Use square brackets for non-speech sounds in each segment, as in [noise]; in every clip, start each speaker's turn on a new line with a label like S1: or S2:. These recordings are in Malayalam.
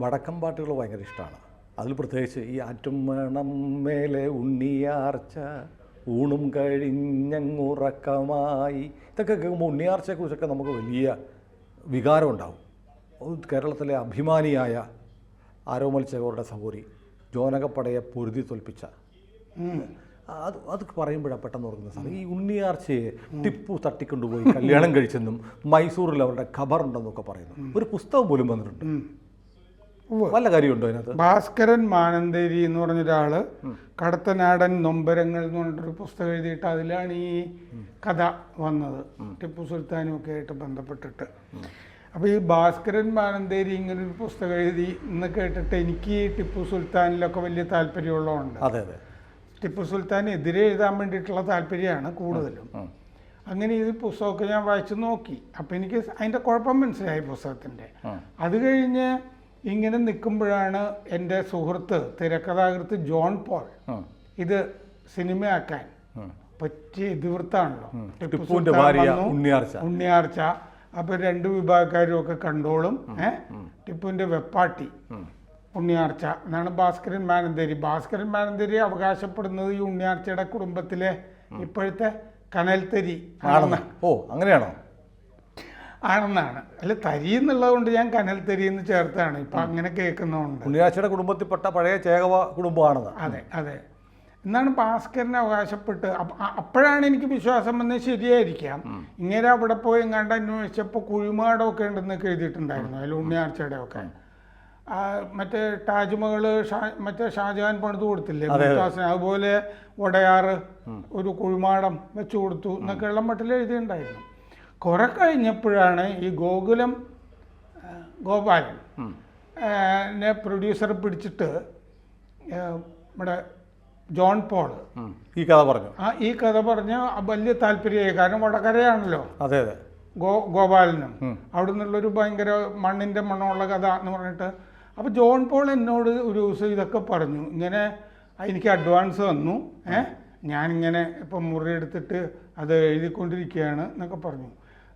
S1: വടക്കം പാട്ടുകൾ ഭയങ്കര ഇഷ്ടമാണ്. അതിൽ പ്രത്യേകിച്ച് ഈ അറ്റുമണം മേലെ ഉണ്ണിയാർച്ച ഊണും കഴിഞ്ഞങ്ങുറക്കമായി ഇതൊക്കെ കേൾക്കുമ്പോൾ ഉണ്ണിയാർച്ചയെക്കുറിച്ചൊക്കെ നമുക്ക് വലിയ വികാരം ഉണ്ടാവും. കേരളത്തിലെ അഭിമാനിയായ ആരോമത്സ്യകരുടെ സഹോദരി ജോനകപ്പടയെ പൊരുതി തോൽപ്പിച്ച. അത് അത് പറയുമ്പോഴാണ് പെട്ടെന്ന് ഓർക്കുന്ന സാധനം ഈ ഉണ്ണിയാർച്ചയെ ടിപ്പു തട്ടിക്കൊണ്ടുപോയി കല്യാണം കഴിച്ചെന്നും മൈസൂരിൽ അവരുടെ ഖബറുണ്ടെന്നൊക്കെ പറയുന്നു. ഒരു പുസ്തകം പോലും വന്നിട്ടുണ്ട്. വല്ല കാര്യമുണ്ടോ അതിനകത്ത്?
S2: ഭാസ്കരൻ മാനന്തേരി എന്ന് പറഞ്ഞ ഒരാൾ കടത്തനാടൻ നൊമ്പരങ്ങൾ എന്ന് പറഞ്ഞിട്ടൊരു പുസ്തകം എഴുതിയിട്ട് അതിലാണ് ഈ കഥ വന്നത്. ടിപ്പു സുൽത്താനും ഒക്കെ ആയിട്ട് ബന്ധപ്പെട്ടിട്ട്. അപ്പോൾ ഈ ഭാസ്കരൻ മാനന്തേരി ഇങ്ങനെ ഒരു പുസ്തകം എഴുതി എന്ന് കേട്ടിട്ട് എനിക്ക് ടിപ്പു സുൽത്താനിലൊക്കെ വലിയ താല്പര്യമുള്ളതുകൊണ്ട്
S1: അതെ അതെ.
S2: ടിപ്പു സുൽത്താൻ എതിരെ എഴുതാൻ വേണ്ടിയിട്ടുള്ള താല്പര്യമാണ് കൂടുതലും. അങ്ങനെ ഈ പുസ്തകമൊക്കെ ഞാൻ വായിച്ചു നോക്കി. അപ്പം എനിക്ക് അതിന്റെ കുഴപ്പം മനസ്സിലായി
S1: പുസ്തകത്തിന്റെ.
S2: അത് കഴിഞ്ഞ് ഇങ്ങനെ നിൽക്കുമ്പോഴാണ് എന്റെ സുഹൃത്ത് തിരക്കഥാകൃത്ത് ജോൺ പോൾ. ഇത് സിനിമയാക്കാൻ. പറ്റിയ ഇതിവൃത്താണല്ലോ.
S1: ഭാര്യ ഉണ്ണിയാർച്ച.
S2: ഉണ്ണിയാർച്ച. അപ്പൊ രണ്ട് വിഭാഗക്കാരും ഒക്കെ കണ്ടോളും. ഏ? ടിപ്പുവിന്റെ വെപ്പാട്ടി ഉണ്ണിയാർച്ച. എന്നാണ് ഭാസ്കരൻ മാനന്തേരി. ഭാസ്കരൻ മാനന്തേരി അവകാശപ്പെടുന്നത് ഈ ഉണ്ണിയാർച്ചയുടെ കുടുംബത്തിലെ ഇപ്പോഴത്തെ കനൽത്തരി
S1: ആണെന്ന്. ഓ അങ്ങനെയാണോ?
S2: ആണെന്നാണ്. അല്ല തരി എന്നുള്ളതുകൊണ്ട് ഞാൻ കനൽ തരി എന്ന് ചേർത്താണ്. ഇപ്പൊ അങ്ങനെ കേൾക്കുന്നതുകൊണ്ട്.
S1: ഉണ്ണിയാഴ്ചയുടെ കുടുംബത്തിൽപ്പെട്ട പഴയ ചേകവ കുടുംബമാണത്.
S2: അതെ അതെ. എന്നാണ് ഭാസ്കരനെ അവകാശപ്പെട്ട്. അപ്പോഴാണ് എനിക്ക് വിശ്വാസം വന്നത് ശരിയായിരിക്കാം. ഇങ്ങനെ അവിടെ പോയി എങ്ങാണ്ട് അന്വേഷിച്ചപ്പോൾ കുഴിമാടമൊക്കെ ഉണ്ടെന്നൊക്കെ എഴുതിയിട്ടുണ്ടായിരുന്നു. അതിൽ ഉണ്ണിയാർച്ചയുടെ ഒക്കെ. മറ്റേ താജ്മഹൽ ഷാ മറ്റേ ഷാജഹാൻ പണിത് കൊടുത്തില്ലേ? മുംതാസിന്. അതുപോലെ വടയാറ് ഒരു കുഴിമാടം വെച്ചു കൊടുത്തു എന്നൊക്കെ എന്നൊക്കെയുള്ള മട്ടിൽ എഴുതിയിട്ടുണ്ടായിരുന്നു. കുറെ കഴിഞ്ഞപ്പോഴാണ് ഈ ഗോകുലം ഗോപാലൻ എന്നെ നെ പ്രൊഡ്യൂസർ പിടിച്ചിട്ട് നമ്മുടെ ജോൺ
S1: പോൾ ഈ കഥ പറഞ്ഞു.
S2: ആ ഈ കഥ പറഞ്ഞ് വലിയ താല്പര്യമായി. കാരണം വടകരയാണല്ലോ.
S1: അതെ അതെ.
S2: ഗോ ഗോപാലനും. അവിടെ നിന്നുള്ളൊരു ഭയങ്കര മണ്ണിന്റെ മണമുള്ള കഥ എന്ന് പറഞ്ഞിട്ട്. അപ്പോൾ ജോൺ പോൾ എന്നോട് ഒരു ദിവസം ഇതൊക്കെ പറഞ്ഞു. ഇങ്ങനെ എനിക്ക് അഡ്വാൻസ് വന്നു ഏഹ് ഞാനിങ്ങനെ ഇപ്പം മുറി എടുത്തിട്ട് അത് എഴുതിക്കൊണ്ടിരിക്കുകയാണ് എന്നൊക്കെ പറഞ്ഞു.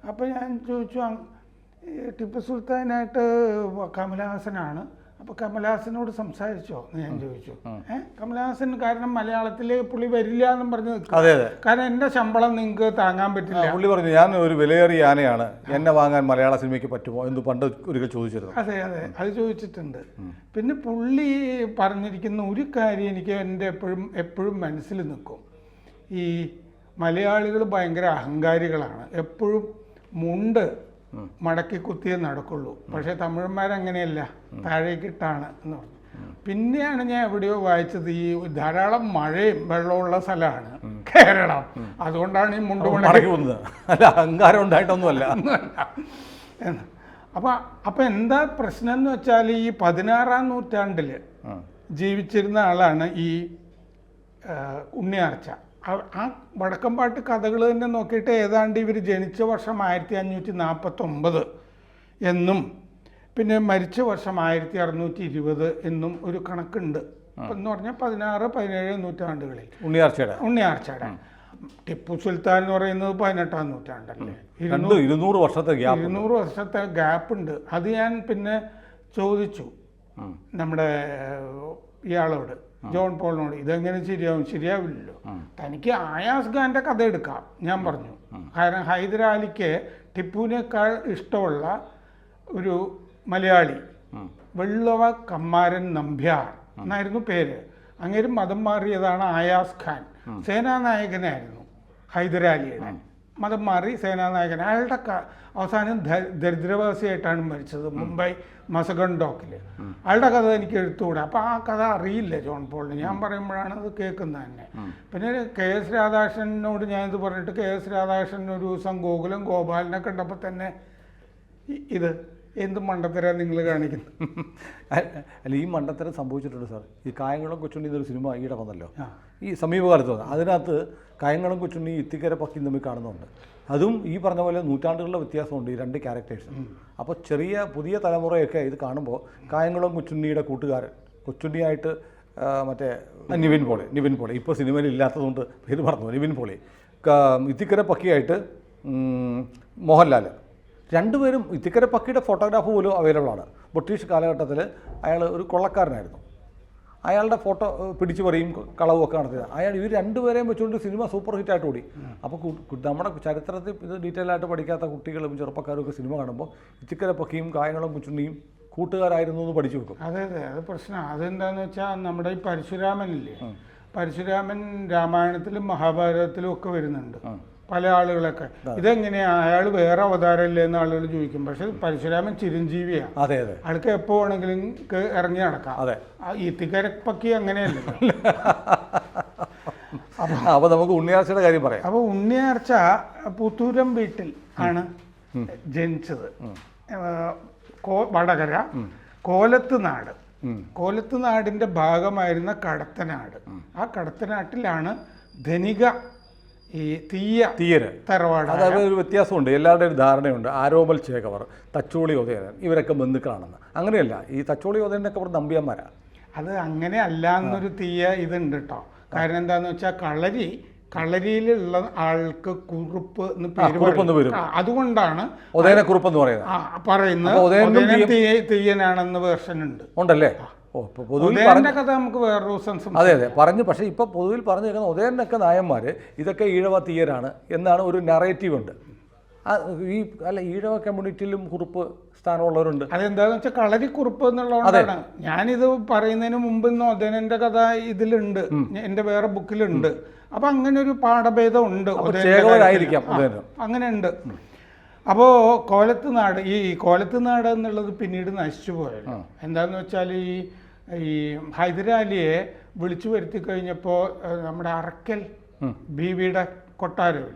S2: അപ്പോൾ ഞാൻ ചോദിച്ചു "അങ്- ഈ ടിപ്പു സുൽത്താനായിട്ട് കമലഹാസനാണ്. അപ്പോൾ കമലഹാസനോട് സംസാരിച്ചോ എന്ന് ഞാൻ ചോദിച്ചു. ഏ? കമലഹാസൻ കാരണം മലയാളത്തിൽ പുള്ളി വരില്ല എന്നും പറഞ്ഞു
S1: അതെ അതെ.
S2: കാരണം എന്റെ ശമ്പളം നിങ്ങൾക്ക് താങ്ങാൻ പറ്റില്ല.
S1: പുള്ളി പറഞ്ഞു ഞാൻ ഒരു വിലയേറിയ ആനയാണ്. എന്നെ വാങ്ങാൻ മലയാള സിനിമയ്ക്ക് പറ്റുമോ? എന്ന് പണ്ട് ഒരിക്കൽ ചോദിച്ചിരുന്നു.
S2: അതെ അതെ. അത് ചോദിച്ചിട്ടുണ്ട്. പിന്നെ പുള്ളി പറഞ്ഞിരിക്കുന്ന ഒരു കാര്യം എനിക്ക് എന്റെ എപ്പോഴും എപ്പോഴും മനസ്സിൽ നിൽക്കും. ഈ മലയാളികൾ ഭയങ്കര അഹങ്കാരികളാണ്. എപ്പോഴും മുണ്ട് മടക്കി കുത്തിയേ നടക്കുള്ളൂ. പക്ഷേ തമിഴന്മാരങ്ങനെയല്ല. താഴേക്കിട്ടാണ് എന്ന് പറഞ്ഞു. പിന്നെയാണ് ഞാൻ എവിടെയോ വായിച്ചത് ഈ ധാരാളം മഴയും വെള്ളമുള്ള സ്ഥലമാണ് കേരളം. അതുകൊണ്ടാണ് ഈ മുണ്ട് മടക്കി
S1: മടക്കി അല്ല അഹങ്കാരം ഉണ്ടായിട്ടൊന്നുമല്ല.
S2: അപ്പൊ അപ്പൊ എന്താ പ്രശ്നം എന്ന് വെച്ചാൽ ഈ പതിനാറാം നൂറ്റാണ്ടിൽ ജീവിച്ചിരുന്ന ആളാണ് ഈ ഉണ്ണിയാർച്ച. ആ- വടക്കമ്പാട്ട് കഥകൾ തന്നെ നോക്കിയിട്ട് ഏതാണ്ട് ഇവർ ജനിച്ച വർഷം ആയിരത്തി അഞ്ഞൂറ്റി നാൽപ്പത്തൊമ്പത് എന്നും പിന്നെ മരിച്ച വർഷം ആയിരത്തി അറുന്നൂറ്റി ഇരുപത് എന്നും ഒരു കണക്കുണ്ട്. എന്ന് പറഞ്ഞാൽ പതിനാറ് പതിനേഴ് നൂറ്റാണ്ടുകളിൽ.
S1: ഉണ്ണിയാർച്ചയുടെ.
S2: ഉണ്ണിയാർച്ചയുടെ. ടിപ്പു സുൽത്താൻ എന്ന് പറയുന്നത് പതിനെട്ടാം നൂറ്റാണ്ടല്ലേ?
S1: ഇരുന്നൂറ് വർഷത്തെ ഗ്യാപ്പ്
S2: ഇരുന്നൂറ് വർഷത്തെ ഗ്യാപ്പ് ഉണ്ട് അത് ഞാൻ പിന്നെ ചോദിച്ചു നമ്മുടെ ഇയാളോട്. ജോൺ പോളിനോട് ഇതെങ്ങനെ ശരിയാവും? ശരിയാവില്ലല്ലോ. തനിക്ക് ആയാസ് ഖാന്റെ കഥ എടുക്കാം ഞാൻ പറഞ്ഞു. കാരണം ഹൈദരാലിക്ക് ടിപ്പുവിനേക്കാൾ ഇഷ്ടമുള്ള ഒരു മലയാളി വെള്ളവ കമ്മാരൻ നമ്പ്യാർ എന്നായിരുന്നു പേര്. അങ്ങേരും മതം മാറിയതാണ് ആയാസ് ഖാൻ. സേനാനായകനായിരുന്നു ഹൈദരാലിയുടെ. മതം മാറി സേനാനായകൻ. അയാളുടെ അവസാനം ദരിദ്രവാസിയായിട്ടാണ് മരിച്ചത് മുംബൈ മസഗൺ ഡോക്കിൽ അയാളുടെ കഥ എനിക്ക് എഴുത്തുകൂടെ അപ്പോൾ ആ കഥ അറിയില്ല ജോൺ പോളിന്. ഞാൻ പറയുമ്പോഴാണ് അത് കേൾക്കുന്നത് തന്നെ. പിന്നെ കെ എസ് രാധാകൃഷ്ണനോട് ഞാനിത് പറഞ്ഞിട്ട് കെ എസ് രാധാകൃഷ്ണൻ ഒരു ദിവസം ഗോകുലം ഗോപാലിനെ കണ്ടപ്പോൾ തന്നെ ഇത് എന്ത് മണ്ടത്തരാ നിങ്ങൾ കാണിക്കുന്നത് [laughs]
S1: അല്ല ഈ മണ്ടത്തരം സംഭവിച്ചിട്ടുണ്ട് സാർ. ഈ കായംകുളം കൊച്ചുണ്ണി എന്നൊരു സിനിമ ഈയിടെ വന്നല്ലോ. ഈ സമീപകാലത്ത് വന്നത് അതിനകത്ത് കായംകുളം കൊച്ചുണ്ണി ഇത്തിക്കര പക്കിയും തമ്മിൽ കാണുന്നുണ്ട്. അതും ഈ പറഞ്ഞ പോലെ നൂറ്റാണ്ടുകളുടെ വ്യത്യാസമുണ്ട് ഈ രണ്ട് ക്യാരക്ടേഴ്സ് അപ്പോൾ ചെറിയ പുതിയ തലമുറയൊക്കെ ഇത് കാണുമ്പോൾ കായംകുളം കൊച്ചുണ്ണിയുടെ കൂട്ടുകാരൻ കൊച്ചുണ്ണിയായിട്ട് മറ്റേ നിവിൻ പോളി നിവിൻ പോളി. ഇപ്പോൾ സിനിമയിൽ ഇല്ലാത്തതുകൊണ്ട് പേര് പറഞ്ഞു നിവിൻ പോളി. ഇത്തിക്കര പക്കിയായിട്ട് മോഹൻലാൽ. രണ്ടുപേരും ഇത്തിക്കര പക്കിയുടെ ഫോട്ടോഗ്രാഫ് പോലും അവൈലബിൾ ആണ്. ബ്രിട്ടീഷ് കാലഘട്ടത്തിൽ അയാൾ ഒരു കൊള്ളക്കാരനായിരുന്നു. അയാളുടെ ഫോട്ടോ പിടിച്ചു പറയും കളവും ഒക്കെ നടത്തിയത്. അയാൾ ഇവർ രണ്ടുപേരെയും വെച്ചുകൊണ്ട് സിനിമ സൂപ്പർ ഹിറ്റായിട്ട് ഓടി. അപ്പോൾ നമ്മുടെ ചരിത്രത്തിൽ ഇത് ഡീറ്റെയിൽ ആയിട്ട് പഠിക്കാത്ത കുട്ടികളും ചെറുപ്പക്കാരും ഒക്കെ സിനിമ കാണുമ്പോൾ ഇച്ചിക്കര പൊക്കിയും കായങ്ങളും കുച്ചുണ്ണിയും കൂട്ടുകാരായിരുന്നു എന്ന് പഠിച്ചു വെക്കും.
S2: അതെ അതെ അത് പ്രശ്നം. അതെന്താന്ന് വെച്ചാൽ നമ്മുടെ ഈ പരശുരാമനില്ലേ? പരശുരാമൻ രാമായണത്തിലും മഹാഭാരതത്തിലും ഒക്കെ വരുന്നുണ്ട്. പല ആളുകളൊക്കെ. ഇതെങ്ങനെയാ? അയാൾ വേറെ അവതാരമില്ലേ എന്ന് ആളുകൾ ചോദിക്കും. പക്ഷെ പരശുരാമൻ ചിരഞ്ജീവിയാണ്
S1: അതെ അതെ.
S2: ആൾക്ക് എപ്പോ വേണമെങ്കിലും ഇറങ്ങി നടക്കാം.
S1: അതെ.
S2: ആ ഈത്തിക്കരപ്പക്കി അങ്ങനെയല്ലല്ലോ
S1: അപ്പോൾ നമുക്ക് ഉണ്ണിയാർച്ചയുടെ കാര്യം പറയാം.
S2: അപ്പൊ ഉണ്ണിയാർച്ച പുത്തൂരം വീട്ടിൽ ആണ് ജനിച്ചത്. വടകര കോലത്ത് നാട്. കോലത്ത് നാടിന്റെ ഭാഗമായിരുന്ന കടത്തനാട്. ആ കടത്തനാട്ടിലാണ് ധനിക ഈ തീയ
S1: തീയര്.
S2: തറവാട്
S1: അതായത് ഒരു വ്യത്യാസമുണ്ട്. എല്ലാവരുടെയും ഒരു ധാരണയുണ്ട്. ആരോമൽ ചേകവർ തച്ചോളി ഉദയനൻ ഇവരൊക്കെ ബന്ധുക്കളാണെന്ന്. അങ്ങനെയല്ല ഈ തച്ചോളി ഉദയനൊക്കെ അവർ നമ്പിയന്മാരാണ്
S2: അത് അങ്ങനെ അല്ല എന്നൊരു തീയ ഇതുണ്ട് കേട്ടോ കാരണം എന്താന്ന് വെച്ചാൽ കളരി കളരിയിലുള്ള ആൾക്ക് കുറുപ്പ് എന്ന് പേര്
S1: കുറുപ്പ്. വരും.
S2: അതുകൊണ്ടാണ് അതുകൊണ്ടാണ്
S1: ഉദയനക്കുറുപ്പ് എന്ന് പറയുന്നത്.
S2: പറയുന്നത്
S1: ഉദയനും
S2: തീയനാണെന്ന് വേർഷൻ ഉണ്ട്
S1: ഉണ്ടല്ലേ ഓ ഇപ്പോൾ പൊതുവിൽ
S2: കഥ നമുക്ക് വേറൊരു.
S1: അതെ അതെ പറഞ്ഞു പക്ഷേ ഇപ്പോൾ പൊതുവിൽ പറഞ്ഞു കേൾക്കുന്ന ഉദയനൊക്കെ നായന്മാർ ഇതൊക്കെ ഈഴവ തീയരാണ് എന്നാണ് ഒരു നറേറ്റീവ് ഉണ്ട്. ആ, ഈ അല്ല ഈഴവ കമ്മ്യൂണിറ്റിയിലും കുറുപ്പ് സ്ഥാനമുള്ളവരുണ്ട്.
S2: അതെന്താന്ന് വെച്ചാൽ കളരി കളരിക്കുറുപ്പ് എന്നുള്ളതുകൊണ്ടാണ്. ഞാനിത് പറയുന്നതിന് മുമ്പ് ഇന്ന് ഉദയനന്റെ കഥ ഇതിലുണ്ട്. എന്റെ വേറെ ബുക്കിലുണ്ട് അപ്പൊ അങ്ങനെ ഒരു പാഠഭേദം ഉണ്ട് അങ്ങനെ ഉണ്ട് അപ്പോ കോലത്ത് നാട് ഈ കോലത്ത് നാട് എന്നുള്ളത് പിന്നീട് നശിച്ചു പോയല്ലോ. എന്താന്ന് വെച്ചാൽ ഈ ഈ ഹൈദരാലിയെ വിളിച്ചു വരുത്തി കഴിഞ്ഞപ്പോൾ നമ്മുടെ അറക്കൽ ബീവിയുടെ കൊട്ടാരം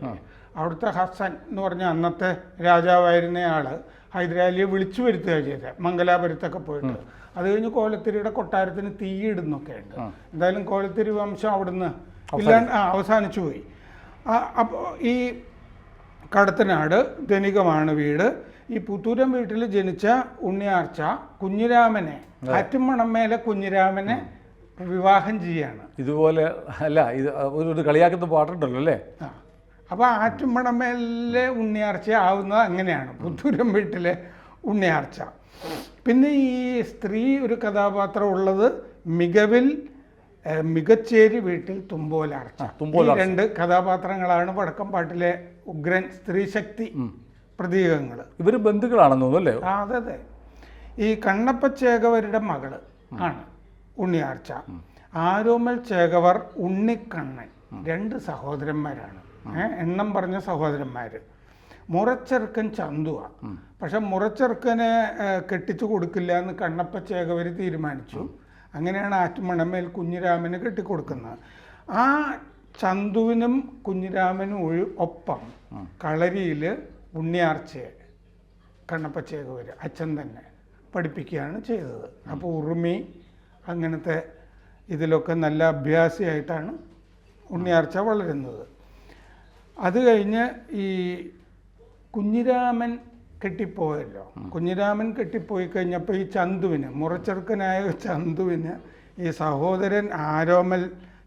S2: അവിടുത്തെ ഹസൻ എന്ന് പറഞ്ഞ അന്നത്തെ രാജാവായിരുന്ന ആൾ ഹൈദരാലിയെ വിളിച്ചു വരുത്തുക ചെയ്തത് മംഗലാപുരത്തൊക്കെ പോയിട്ട്. അത് കഴിഞ്ഞ് കോലത്തിരിയുടെ കൊട്ടാരത്തിന് തീയിടുന്നൊക്കെ ഉണ്ട്. എന്തായാലും കോലത്തിരി വംശം അവിടുന്ന് ഇല്ലാണ്ട് അവസാനിച്ചു പോയി. അപ്പോൾ ഈ കടത്തനാട് ധനികമാണ് വീട്. ഈ പുത്തൂരം വീട്ടിൽ ജനിച്ച ഉണ്ണിയാർച്ച കുഞ്ഞിരാമനെ ആറ്റുമണമേലെ കുഞ്ഞിരാമനെ വിവാഹം ചെയ്യാണ്.
S1: ഇതുപോലെ അല്ല ഇത് ഒരു കളിയാക്കുന്ന പാട്ടുണ്ടല്ലോ അല്ലേ?
S2: അപ്പൊ അപ്പോൾ ആറ്റുമണമേലെ ഉണ്ണിയാർച്ച ആവുന്നത് അങ്ങനെയാണ്. പുത്തൂരം വീട്ടിലെ ഉണ്ണിയാർച്ച. പിന്നെ ഈ സ്ത്രീ ഒരു കഥാപാത്രം ഉള്ളത് മികവിൽ മികച്ചേരി വീട്ടിൽ തുമ്പോലാർച്ച.
S1: തുമ്പോലാർച്ച.
S2: രണ്ട് കഥാപാത്രങ്ങളാണ് വടക്കം പാട്ടിലെ ഉഗ്രൻ സ്ത്രീശക്തി പ്രതീകങ്ങൾ
S1: ഇവർ ബന്ധുക്കളാണെന്ന് തോന്നുന്നു അല്ലേ?
S2: അതെ അതെ. ഈ കണ്ണപ്പ ചേകവരുടെ മകൾ ആണ് ഉണ്ണിയാർച്ച. ആരോമൽ ചേകവർ ഉണ്ണിക്കണ്ണൻ. രണ്ട് സഹോദരന്മാരാണ്. എണ്ണം പറഞ്ഞ സഹോദരന്മാര്. മുറച്ചെറുക്കൻ ചന്തുവ. പക്ഷെ മുറച്ചെറുക്കനെ കെട്ടിച്ചു കൊടുക്കില്ല എന്ന് കണ്ണപ്പ ചേകവർ തീരുമാനിച്ചു. അങ്ങനെയാണ് ആറ്റുമണമേൽ കുഞ്ഞിരാമന് കെട്ടിക്കൊടുക്കുന്നത്. ആ ചന്തുവിനും കുഞ്ഞിരാമനും ഒഴി ഒപ്പം കളരിയിൽ ഉണ്ണിയാർച്ചയെ കണ്ണപ്പച്ചേകവർ അച്ഛൻ തന്നെ പഠിപ്പിക്കുകയാണ് ചെയ്തത്. അപ്പോൾ ഉറുമി അങ്ങനത്തെ ഇതിലൊക്കെ നല്ല അഭ്യാസിയായിട്ടാണ് ഉണ്ണിയാർച്ച വളരുന്നത്. അത് കഴിഞ്ഞ് ഈ കുഞ്ഞിരാമൻ കെട്ടിപ്പോയല്ലോ. കുഞ്ഞിരാമൻ കെട്ടിപ്പോയി കഴിഞ്ഞപ്പോൾ ഈ ചന്തുവിന് മുറച്ചെറുക്കനായ ചന്തുവിന് ഈ സഹോദരൻ ആരോമൽ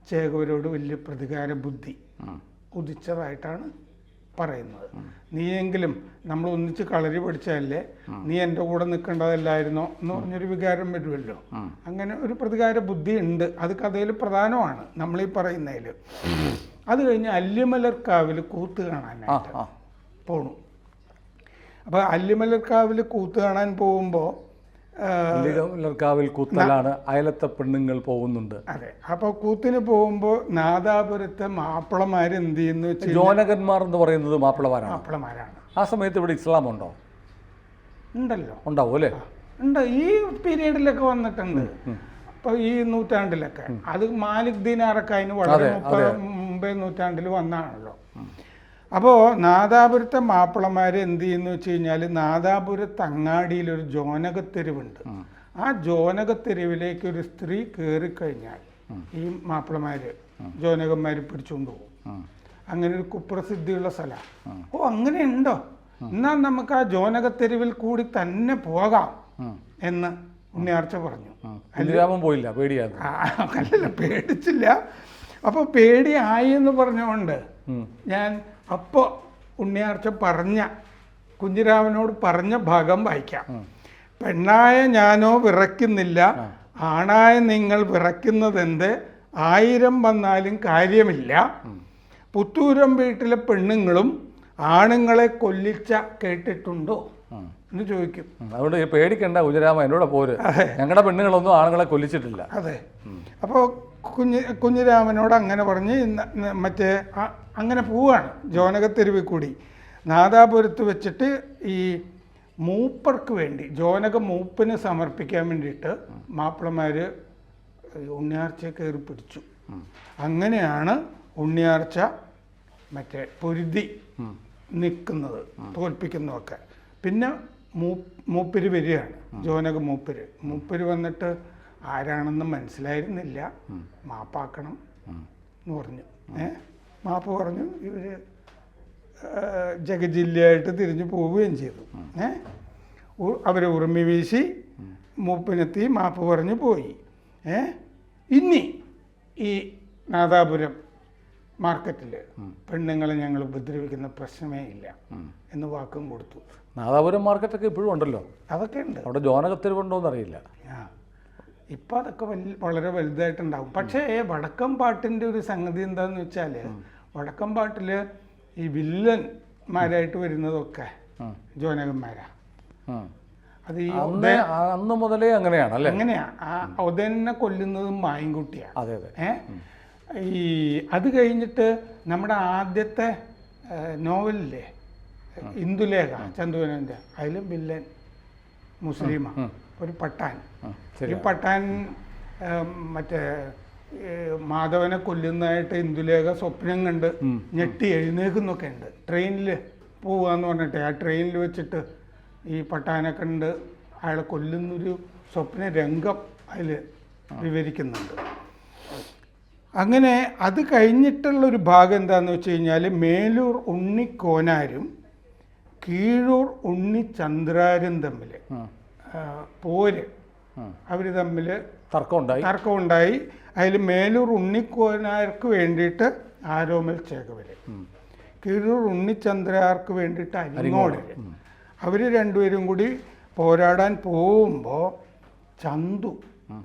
S2: ചേകവരോട് വലിയ പ്രതികാര ബുദ്ധി ഉദിച്ചതായിട്ടാണ് പറയുന്നത്. നീയെങ്കിലും നമ്മൾ ഒന്നിച്ച് കളരി പഠിച്ചതല്ലേ? നീ എന്റെ കൂടെ നിൽക്കേണ്ടതല്ലായിരുന്നോ എന്ന് പറഞ്ഞൊരു വികാരം വരുമല്ലോ. അങ്ങനെ ഒരു പ്രതികാര ബുദ്ധി ഉണ്ട്. അത് കഥയിൽ പ്രധാനമാണ് നമ്മൾ ഈ പറയുന്നതിൽ അത് കഴിഞ്ഞ് അല്യമലർക്കാവിൽ കൂത്ത് കാണാനായിട്ട് പോണു. അപ്പോൾ അല്ലിമലർക്കാവിൽ കൂത്ത് കാണാൻ പോകുമ്പോൾ
S1: അല്ലിമലർക്കാവിൽ കൂത്തലാണ് അയലത്തെ പെണ്ണുങ്ങൾ പോകുന്നുണ്ട്.
S2: അതെ. അപ്പോൾ കൂത്തിന് പോകുമ്പോൾ നാദാപുരത്തെ മാപ്പിളമാർ എന്ത് ചെയ്യുന്നു വെച്ച്
S1: ജോനകന്മാർ എന്ന് പറയുന്നത് മാപ്പിളമാരാണ്.
S2: മാപ്പിളമാരാണ്.
S1: ആ സമയത്ത് ഇവിടെ ഇസ്ലാം ഉണ്ടോ
S2: ഉണ്ടല്ലോ.
S1: ഉണ്ടാവും അല്ലേ?
S2: ഉണ്ട്. ഈ പീരീഡിലൊക്കെ വന്നിട്ടുണ്ട്. അപ്പോൾ ഈ നൂറ്റാണ്ടിലൊക്കെ. അത് മാലിക് ദീനാറൊക്കെ അതിന് വളരെ മുപ്പത് മുമ്പേ നൂറ്റാണ്ടിൽ വന്നാണല്ലോ. അപ്പോൾ നാദാപുരത്തെ മാപ്പിളമാർ എന്ത് ചെയ്യുന്നു വെച്ച് കഴിഞ്ഞാൽ നാദാപുരത്ത് അങ്ങാടിയിൽ ഒരു ജോനകത്തെരുവുണ്ട് ആ ജോനകത്തെരുവിലേക്ക് ഒരു സ്ത്രീ കയറിക്കഴിഞ്ഞാൽ ഈ മാപ്പിളമാര് ജോനകന്മാർ പിടിച്ചുകൊണ്ട് പോകും. അങ്ങനെ ഒരു കുപ്രസിദ്ധിയുള്ള സ്ഥലമാണ് ഓ അങ്ങനെ ഉണ്ടോ എന്നാൽ നമുക്ക് ആ ജോനകത്തെരുവിൽ കൂടി തന്നെ പോകാം എന്ന് ഉണ്ണിയാർച്ച പറഞ്ഞു.
S1: പോയില്ല
S2: പേടിയാണ് അല്ലല്ല പേടിച്ചില്ല. അപ്പോൾ പേടിയായി എന്ന് പറഞ്ഞുകൊണ്ട് ഞാൻ അപ്പോൾ ഉണ്ണിയാർച്ച പറഞ്ഞ കുഞ്ഞിരാമനോട് പറഞ്ഞ ഭാഗം വായിക്കാം. പെണ്ണായ ഞാനോ വിറയ്ക്കുന്നില്ല ആണായ നിങ്ങൾ വിറയ്ക്കുന്നതെന്ത്? ആയിരം വന്നാലും കാര്യമില്ല. പുത്തൂരം വീട്ടിലെ പെണ്ണുങ്ങളും ആണുങ്ങളെ കൊല്ലിച്ച കേട്ടിട്ടുണ്ടോ? എന്ന് ചോദിക്കും.
S1: അതുകൊണ്ട് പേടിക്കണ്ട കുഞ്ഞിരാമ എന്നോട് പോര്. ഞങ്ങളുടെ പെണ്ണുങ്ങളൊന്നും ആണുങ്ങളെ കൊല്ലിച്ചിട്ടില്ല.
S2: അതെ. അപ്പോൾ കുഞ്ഞ് കുഞ്ഞിരാമനോട് അങ്ങനെ പറഞ്ഞ് മറ്റേ അങ്ങനെ പോവാണ് ജോനകത്തെരുവിൽ കൂടി നാദാപുരത്ത് വെച്ചിട്ട് ഈ മൂപ്പർക്ക് വേണ്ടി ജോനക മൂപ്പിന് സമർപ്പിക്കാൻ വേണ്ടിയിട്ട് മാപ്പിളമാർ ഉണ്ണിയാർച്ച കയറി പിടിച്ചു. അങ്ങനെയാണ് ഉണ്ണിയാർച്ച മറ്റേ പൊരുതി നിൽക്കുന്നത് തോൽപ്പിക്കുന്നതൊക്കെ. പിന്നെ മൂ മൂപ്പര് വരികയാണ് ജോനക മൂപ്പര്. മൂപ്പര് വന്നിട്ട് ആരാണെന്ന് മനസ്സിലായിരുന്നില്ല. മാപ്പാക്കണം എന്ന് പറഞ്ഞു. ഏ? മാപ്പ് പറഞ്ഞു ഇവർ ജഗജില്ലയായിട്ട് തിരിഞ്ഞു പോവുകയും ചെയ്തു. ഏ? അവർ ഉറുമി വീശി മൂപ്പിനെത്തി മാപ്പ് പറഞ്ഞു പോയി. ഏ? ഇനി ഈ നാദാപുരം മാർക്കറ്റിൽ പെണ്ണുങ്ങളെ ഞങ്ങൾ ഉപദ്രവിക്കുന്ന പ്രശ്നമേ ഇല്ല എന്ന് വാക്കും കൊടുത്തു.
S1: നാദാപുരം മാർക്കറ്റൊക്കെ ഇപ്പോഴും ഉണ്ടല്ലോ.
S2: അതൊക്കെ ഉണ്ട്.
S1: അവിടെ ജോനകത്തിൽ അറിയില്ല
S2: ആ. ഇപ്പം അതൊക്കെ വലിയ വളരെ വലുതായിട്ടുണ്ടാവും. പക്ഷേ വടക്കം പാട്ടിന്റെ ഒരു സംഗതി എന്താന്ന് വെച്ചാൽ വടക്കം പാട്ടിൽ ഈ വില്ലന്മാരായിട്ട് വരുന്നതൊക്കെ. ജോനകന്മാരാ. അത് ഈ
S1: അന്ന് മുതലേ അങ്ങനെയാണ് അല്ലേ?
S2: എങ്ങനെയാ ആ ഉദയനെ കൊല്ലുന്നത് മായൻകുട്ടിയാണ്
S1: അതെ അതെ.
S2: ഈ അത് കഴിഞ്ഞിട്ട് നമ്മുടെ ആദ്യത്തെ നോവലില്ലേ? ഇന്ദുലേഖ ചന്തുവനന്റെ അതിലും വില്ലൻ. മുസ്ലിമാണ് ഒരു പട്ടാൻ. ഈ പട്ടാൻ മറ്റേ മാധവനെ കൊല്ലുന്നതായിട്ട് ഇന്ദുലേഖ സ്വപ്നം കണ്ട് ഞെട്ടി എഴുന്നേക്കുന്നൊക്കെ ഉണ്ട്. ട്രെയിനിൽ പോവാന്ന് പറഞ്ഞിട്ട് ആ ട്രെയിനിൽ വെച്ചിട്ട് ഈ പട്ടാനെ കണ്ട് അയാളെ കൊല്ലുന്നൊരു സ്വപ്ന രംഗം അതിൽ വിവരിക്കുന്നുണ്ട്. അങ്ങനെ അത് കഴിഞ്ഞിട്ടുള്ള ഒരു ഭാഗം എന്താണെന്ന് വെച്ച് കഴിഞ്ഞാൽ മേലൂർ ഉണ്ണിക്കോനാരും കീഴൂർ ഉണ്ണിചന്ദ്രാരും തമ്മിൽ. പോര്
S1: അവർ
S2: അവർ തമ്മിൽ
S1: തർക്കം ഉണ്ടായി
S2: തർക്കമുണ്ടായി. അതിൽ മേലൂർ ഉണ്ണിക്കോനാർക്ക് വേണ്ടിയിട്ട് ആരോമൽ ചേകവര്. കീഴൂർ ഉണ്ണിചന്ദ്രാർക്ക് വേണ്ടിയിട്ട് അരിങ്ങോടര് അവർ രണ്ടുപേരും കൂടി പോരാടാൻ പോകുമ്പോൾ ചന്തു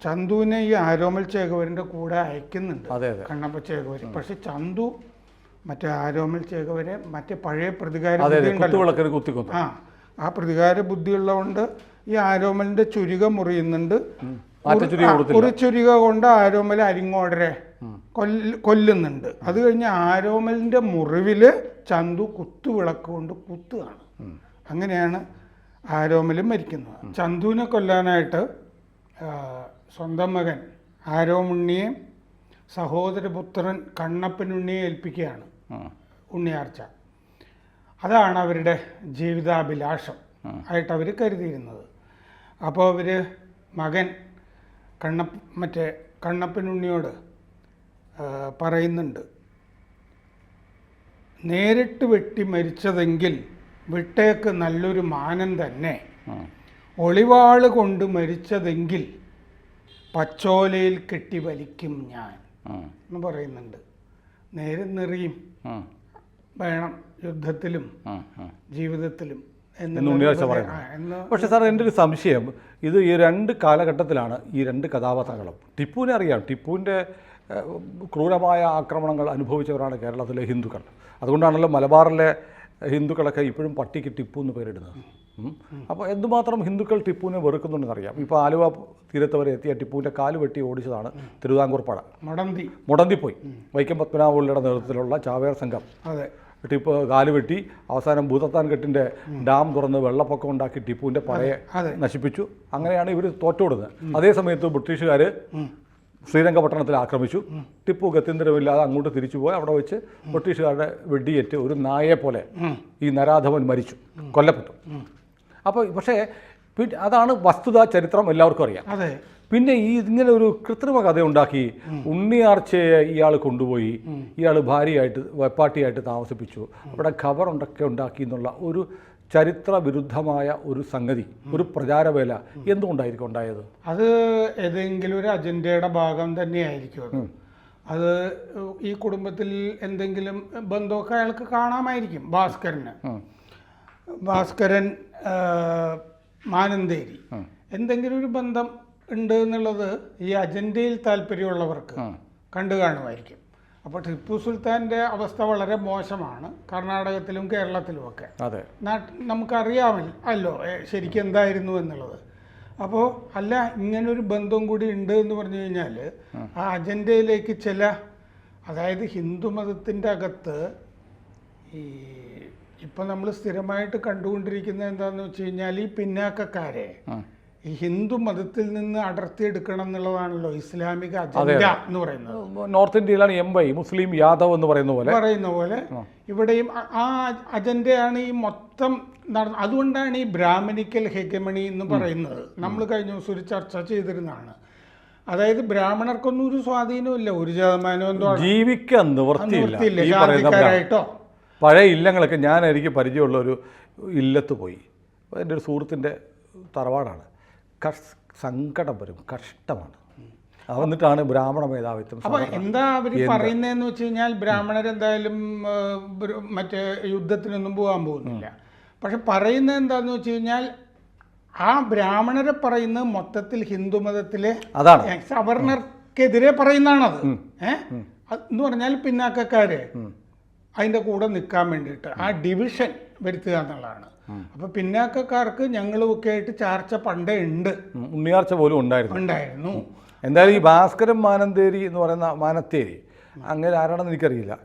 S2: ചന്തുവിനെ ഈ ആരോമൽ ചേകവരിന്റെ കൂടെ അയക്കുന്നുണ്ട്. കണ്ണപ്പ ചേകവര്. പക്ഷെ ചന്തു മറ്റേ ആരോമൽ ചേകവരെ മറ്റേ പഴയ പ്രതികാര ബുദ്ധി ആ ആ പ്രതികാര ബുദ്ധി ഉള്ളതുകൊണ്ട് ഈ ആരോമലിന്റെ ചുരുക മുറിയുന്നുണ്ട്. ഒരു ചുരുക കൊണ്ട് ആരോമൽ അരിങ്ങോടരെ കൊല്ലുന്നുണ്ട്. അത് കഴിഞ്ഞ് ആരോമലിന്റെ മുറിവിൽ ചന്തു കുത്തുവിളക്ക് കൊണ്ട് കുത്തുകയാണ്. അങ്ങനെയാണ് ആരോമലും മരിക്കുന്നത്. ചന്തുവിനെ കൊല്ലാനായിട്ട് സ്വന്തം മകൻ ആരോമുണ്ണിയെ സഹോദരപുത്രൻ കണ്ണപ്പനുണ്ണിയെ ഏൽപ്പിക്കുകയാണ്. ഉണ്ണിയാർച്ച. അതാണ് അവരുടെ ജീവിതാഭിലാഷം ആയിട്ട് അവർ കരുതിയിരുന്നത്. അപ്പോൾ അവർ മകൻ കണ്ണപ്പ മറ്റേ കണ്ണപ്പനുണ്ണിയോട് പറയുന്നുണ്ട്. നേരിട്ട് വെട്ടി മരിച്ചതെങ്കിൽ വിട്ടേക്ക് നല്ലൊരു മാനം തന്നെ. ഒളിവാൾ കൊണ്ട് മരിച്ചതെങ്കിൽ പച്ചോലയിൽ കെട്ടി വലിക്കും ഞാൻ. എന്ന് പറയുന്നുണ്ട്. നേരെ നെറിയും. വേണം യുദ്ധത്തിലും. ജീവിതത്തിലും
S1: എന്ന് പക്ഷേ സാർ എന്റെ ഒരു സംശയം. ഇത് ഈ രണ്ട് കാലഘട്ടത്തിലാണ് ഈ രണ്ട് കഥാപാത്രങ്ങളും. ടിപ്പുവിനെ അറിയാം. ടിപ്പുവിന്റെ ക്രൂരമായ ആക്രമണങ്ങൾ അനുഭവിച്ചവരാണ് കേരളത്തിലെ ഹിന്ദുക്കൾ. അതുകൊണ്ടാണല്ലോ മലബാറിലെ ഹിന്ദുക്കളൊക്കെ ഇപ്പോഴും പട്ടിക്ക് ടിപ്പു എന്ന് പേരിടുന്നത്. അപ്പോൾ എന്തുമാത്രം ഹിന്ദുക്കൾ ടിപ്പുവിനെ വെറുക്കുന്നുണ്ടെന്ന് അറിയാം ഇപ്പോൾ ആലുവ തീരത്ത് വരെ എത്തിയ ടിപ്പുവിന്റെ കാൽ വെട്ടി ഓടിച്ചതാണ് തിരുവിതാംകൂർ പട.
S2: മുടന്തി.
S1: മുടന്തിപ്പോയി. വൈക്കം പത്മനാഭപിള്ളയുടെ നേതൃത്വത്തിലുള്ള ചാവേർ സംഘം.
S2: അതെ.
S1: ടിപ്പ് കാൽ വെട്ടി അവസാനം ഭൂതത്താൻ കെട്ടിന്റെ ഡാം തുറന്ന് വെള്ളപ്പൊക്കം ഉണ്ടാക്കി ടിപ്പുവിന്റെ പടയെ നശിപ്പിച്ചു. അങ്ങനെയാണ് ഇവർ തോറ്റോടുന്നത്. അതേ സമയത്ത് ബ്രിട്ടീഷുകാർ ശ്രീരംഗപട്ടണത്തിൽ ആക്രമിച്ചു. ടിപ്പു ഗത്യന്തരമില്ലാതെ അങ്ങോട്ട് തിരിച്ചു പോയി. അവിടെ വെച്ച് ബ്രിട്ടീഷുകാരുടെ വെടിയേറ്റ് ഒരു നായയെ പോലെ ഈ നരാധവൻ മരിച്ചു. കൊല്ലപ്പെട്ടു. അപ്പോൾ പക്ഷേ അതാണ് വസ്തുത ചരിത്രം എല്ലാവർക്കും അറിയാം.
S2: അതെ.
S1: പിന്നെ ഈ ഇങ്ങനെ ഒരു കൃത്രിമ കഥ ഉണ്ടാക്കി ഉണ്ണിയാർച്ചയെ ഇയാൾ കൊണ്ടുപോയി. ഇയാൾ ഭാര്യയായിട്ട് വെപ്പാട്ടിയായിട്ട് താമസിപ്പിച്ചു. അവിടെ ഖബർ ഉണ്ടൊക്കെ ഉണ്ടാക്കി എന്നുള്ള ഒരു ചരിത്ര വിരുദ്ധമായ ഒരു സംഗതി ഒരു പ്രചാരവേല എന്തുകൊണ്ടായിരിക്കും ഉണ്ടായത്?
S2: അത് ഏതെങ്കിലും ഒരു അജണ്ടയുടെ ഭാഗം തന്നെയായിരിക്കും അത്. അത് ഈ കുടുംബത്തിൽ എന്തെങ്കിലും ബന്ധമൊക്കെ അയാൾക്ക് കാണാമായിരിക്കും ഭാസ്കരന്. ഭാസ്കരൻ മാനന്തേരി. എന്തെങ്കിലും ഒരു ബന്ധം ഉണ്ട് എന്നുള്ളത് ഈ അജണ്ടയിൽ താല്പര്യമുള്ളവർക്ക് കണ്ടു കാണുമായിരിക്കും. അപ്പോൾ ടിപ്പു സുൽത്താന്റെ അവസ്ഥ വളരെ മോശമാണ്. കർണാടകത്തിലും കേരളത്തിലുമൊക്കെ
S1: അതെ.
S2: നമുക്കറിയാമല്ലോ അല്ലോ ശരിക്കും എന്തായിരുന്നു എന്നുള്ളത്. അപ്പോൾ അല്ല ഇങ്ങനൊരു ബന്ധം കൂടി ഉണ്ട് എന്ന് പറഞ്ഞു കഴിഞ്ഞാൽ ആ അജണ്ടയിലേക്ക് ചില അതായത് ഹിന്ദു മതത്തിന്റെ അകത്ത് ഈ ഇപ്പം നമ്മൾ സ്ഥിരമായിട്ട് കണ്ടുകൊണ്ടിരിക്കുന്ന എന്താണെന്ന് വെച്ച് കഴിഞ്ഞാൽ ഈ പിന്നാക്കക്കാരെ ഈ ഹിന്ദു മതത്തിൽ നിന്ന് അടർത്തിയെടുക്കണം എന്നുള്ളതാണല്ലോ ഇസ്ലാമിക അജണ്ട എന്ന് പറയുന്നത്.
S1: നോർത്ത് ഇന്ത്യയിലാണ് എംബൈ മുസ്ലിം യാദവ് എന്ന് പറയുന്ന പോലെ.
S2: പറയുന്ന പോലെ ഇവിടെയും ആ അജണ്ടയാണ് ഈ മൊത്തം അതുകൊണ്ടാണ് ഈ ബ്രാഹ്മണിക്കൽ ഹെഗമണി എന്ന് പറയുന്നത്. നമ്മൾ കഴിഞ്ഞ ദിവസം ഒരു ചർച്ച ചെയ്തിരുന്നതാണ്. അതായത് ബ്രാഹ്മണർക്കൊന്നും ഒരു സ്വാധീനമില്ല ഒരു ശതമാനം എന്തോ
S1: ജീവിക്കാൻ നിവൃത്തിയില്ല.
S2: ജാതിക്കാരായിട്ടോ
S1: പഴയ ഇല്ലങ്ങളൊക്കെ ഞാൻ എനിക്ക് പരിചയമുള്ള ഒരു ഇല്ലത്ത് പോയി. എന്റെ ഒരു സുഹൃത്തിന്റെ തറവാടാണ്. കഷ് സങ്കടം വരും കഷ്ടമാണ്. അത് വന്നിട്ടാണ് ബ്രാഹ്മണ മേധാവിത്വം
S2: അപ്പൊ എന്താ അവർ പറയുന്നതെന്ന് വെച്ച് കഴിഞ്ഞാൽ ബ്രാഹ്മണർ എന്തായാലും മറ്റേ യുദ്ധത്തിനൊന്നും പോകാൻ പോകുന്നില്ല. പക്ഷെ പറയുന്നത് എന്താന്ന് വെച്ച് കഴിഞ്ഞാൽ ആ ബ്രാഹ്മണരെ പറയുന്ന മൊത്തത്തിൽ ഹിന്ദുമതത്തിലെ
S1: അതാണ്.
S2: സവർണർക്കെതിരെ പറയുന്നതാണത്. ഏഹ് എന്ന് പറഞ്ഞാൽ പിന്നാക്കക്കാര്. അതിന്റെ കൂടെ നിൽക്കാൻ വേണ്ടിയിട്ട് ആ ഡിവിഷൻ വരുത്തുക എന്നുള്ളതാണ്. അപ്പൊ പിന്നാക്കക്കാർക്ക് ഞങ്ങളുമൊക്കെ ആയിട്ട് ചാർച്ച പണ്ടേ ഉണ്ട്.
S1: ഉണ്ണിയാർച്ച പോലും ഉണ്ടായിരുന്നു.
S2: ഉണ്ടായിരുന്നു.
S1: എന്തായാലും ഈ ഭാസ്കരൻ മാനന്തേരി എന്ന് പറയുന്ന മാനത്തേരി അങ്ങനെ ആരാണെന്ന് എനിക്കറിയില്ല.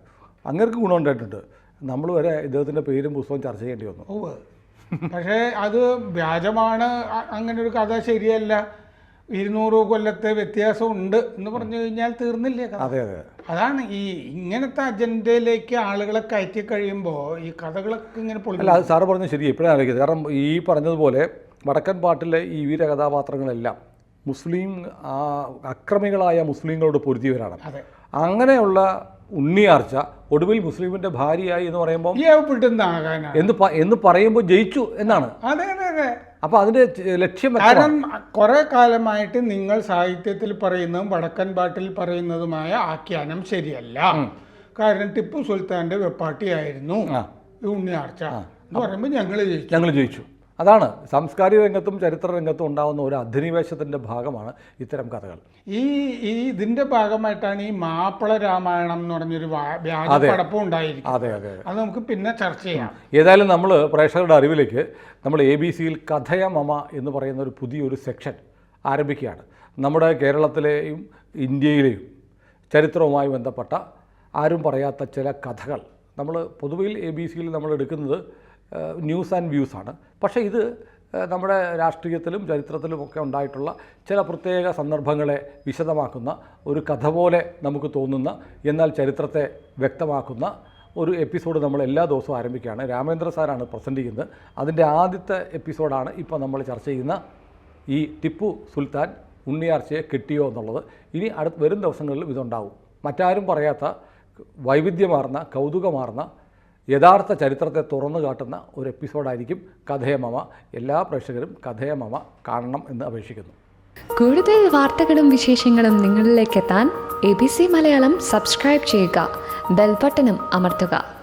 S1: അങ്ങേർക്ക് ഗുണമുണ്ടായിട്ടുണ്ട് നമ്മൾ വരെ ഇദ്ദേഹത്തിന്റെ പേരും പുസ്തകവും ചർച്ച ചെയ്യേണ്ടി വന്നു.
S2: പക്ഷേ അത് വ്യാജമാണ്. അങ്ങനെ ഒരു കഥ ശരിയല്ല. ഇരുന്നൂറ് കൊല്ലത്തെ വ്യത്യാസം ഉണ്ട് എന്ന് പറഞ്ഞു കഴിഞ്ഞാൽ തീർന്നില്ലേ
S1: അതെ അതെ
S2: അതാണ് ഈ ഇങ്ങനത്തെ അജണ്ടയിലേക്ക് ആളുകളെ കയറ്റി കഴിയുമ്പോൾ ഈ കഥകളൊക്കെ ഇങ്ങനെ
S1: അല്ല അത് സാറ് പറഞ്ഞത് ശരി ഇപ്പോഴാണ് ആലോചിക്കുന്നത് കാരണം ഈ പറഞ്ഞതുപോലെ വടക്കൻ പാട്ടിലെ ഈ വീര കഥാപാത്രങ്ങളെല്ലാം മുസ്ലിം അക്രമികളായ മുസ്ലിങ്ങളോട് പൊരുതിയവരാണ്.
S2: അതെ.
S1: അങ്ങനെയുള്ള ഉണ്ണിയാർച്ച ഒടുവിൽ മുസ്ലിമിന്റെ ഭാര്യയായി എന്ന് പറയുമ്പോൾ എന്ന് പറയുമ്പോൾ ജയിച്ചു എന്നാണ്.
S2: അതെ അതെ അതെ.
S1: അപ്പോൾ അതിന്റെ ലക്ഷ്യം
S2: കാരണം കുറേ കാലമായിട്ട് നിങ്ങൾ സാഹിത്യത്തിൽ പറയുന്നതും വടക്കൻ പാട്ടിൽ പറയുന്നതുമായ ആഖ്യാനം ശരിയല്ല. കാരണം ടിപ്പു സുൽത്താന്റെ വെപ്പാട്ടിയായിരുന്നു ഉണ്ണിയാർച്ച. എന്ന് പറയുമ്പോൾ ഞങ്ങൾ ജയിച്ചു.
S1: ഞങ്ങൾ ജയിച്ചു. അതാണ് സാംസ്കാരിക രംഗത്തും ചരിത്ര രംഗത്തും ഉണ്ടാകുന്ന ഒരു അധിനിവേശത്തിന്റെ ഭാഗമാണ് ഇത്തരം കഥകൾ.
S2: ഈ ഈ ഇതിന്റെ ഭാഗമായിട്ടാണ് ഈ മാപ്പിള രാമായണം എന്ന് പറഞ്ഞൊരു പടപ്പം ഉണ്ടായിരിക്കും
S1: അതെ അതെ
S2: അത്. നമുക്ക് പിന്നെ ചർച്ച ചെയ്യാം.
S1: ഏതായാലും നമ്മൾ പ്രേക്ഷകരുടെ അറിവിലേക്ക് നമ്മൾ എ ബി സിയിൽ കഥയ മമ എന്ന് പറയുന്ന ഒരു പുതിയൊരു സെക്ഷൻ ആരംഭിക്കുകയാണ്. നമ്മുടെ കേരളത്തിലെയും ഇന്ത്യയിലെയും ചരിത്രവുമായി ബന്ധപ്പെട്ട ആരും പറയാത്ത ചില കഥകൾ നമ്മൾ പൊതുവിൽ എ ബി സിയിൽ നമ്മൾ എടുക്കുന്നത് ന്യൂസ് ആൻഡ് വ്യൂസ് ആണ്. പക്ഷേ ഇത് നമ്മുടെ രാഷ്ട്രീയത്തിലും ചരിത്രത്തിലും ഒക്കെ ഉണ്ടായിട്ടുള്ള ചില പ്രത്യേക സന്ദർഭങ്ങളെ വിശദമാക്കുന്ന ഒരു കഥ പോലെ നമുക്ക് തോന്നുന്ന എന്നാൽ ചരിത്രത്തെ വ്യക്തമാക്കുന്ന ഒരു എപ്പിസോഡ് നമ്മൾ എല്ലാ ദിവസവും ആരംഭിക്കുകയാണ്. രാമേന്ദ്ര സാറാണ് പ്രസന്റ് ചെയ്യുന്നത് അതിന്റെ ആദ്യത്തെ എപ്പിസോഡാണ് ഇപ്പോൾ നമ്മൾ ചർച്ച ചെയ്യുന്ന ഈ ടിപ്പു സുൽത്താൻ ഉണ്ണിയാർച്ചയെ കിട്ടിയോ എന്നുള്ളത്. ഇനി അടുത്ത വരും ദിവസങ്ങളിലും ഇതുണ്ടാവും. മറ്റാരും പറയാത്ത വൈവിധ്യമാർന്ന കൗതുകമാർന്ന യഥാർത്ഥ ചരിത്രത്തെ തുറന്നു കാട്ടുന്ന ഒരു എപ്പിസോഡായിരിക്കും കഥയമമ എല്ലാ പ്രേക്ഷകരും കഥയമമ കാണണം എന്ന് അപേക്ഷിക്കുന്നു.
S3: കൂടുതൽ വാർത്തകളും വിശേഷങ്ങളും നിങ്ങളിലേക്ക് എത്താൻ A B C Malayalam subscribe ചെയ്യുക. ബെൽബട്ടനും അമർത്തുക.